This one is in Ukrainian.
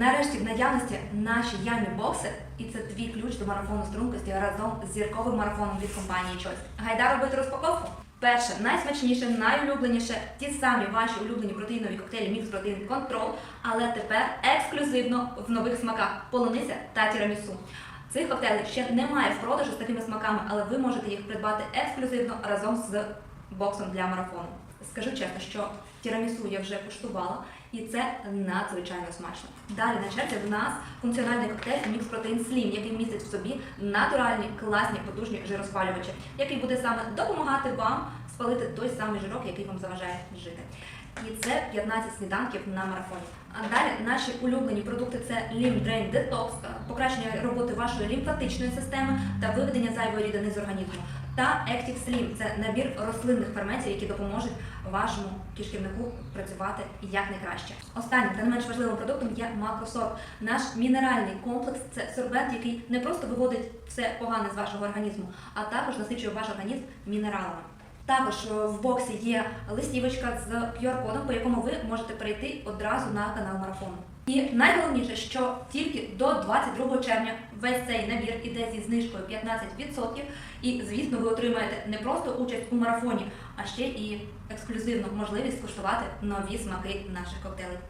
Нарешті в наявності наші ямі бокси, і це твій ключ до марафону стрункості разом з зірковим марафоном від компанії Choice. Гайда робити розпаковку. Перше, найсмачніше, найулюбленіше, ті самі ваші улюблені протеїнові коктейлі Мікс Протеїн Контрол, але тепер ексклюзивно в нових смаках полуниця та тірамісу. Цих коктейлів ще немає в продажу з такими смаками, але ви можете їх придбати ексклюзивно разом з боксом для марафону. Скажу чесно, що тірамісу я вже куштувала, і це надзвичайно смачно. Далі на черзі в нас функціональний коктейль Мікс Протеїн Slim, який містить в собі натуральні, класні, потужні жироспалювачі, який буде саме допомагати вам спалити той самий жирок, який вам заважає жити. І це 15 сніданків на марафоні. А далі наші улюблені продукти це Lim Drain Detox, покращення роботи вашої лімфатичної системи та виведення зайвої рідини з організму. Та Active Slim – це набір рослинних ферментів, які допоможуть вашому кишківнику працювати якнайкраще. Останнім та не менш важливим продуктом є макросорб. Наш мінеральний комплекс це сорбент, який не просто виводить все погане з вашого організму, а також насичує ваш організм мінералами. Також в боксі є листівочка з QR-кодом, по якому ви можете перейти одразу на канал марафону. І найголовніше, що тільки до 22 червня весь цей набір іде зі знижкою 15%. І, звісно, ви отримаєте не просто участь у марафоні, а ще і ексклюзивну можливість скуштувати нові смаки наших коктейлів.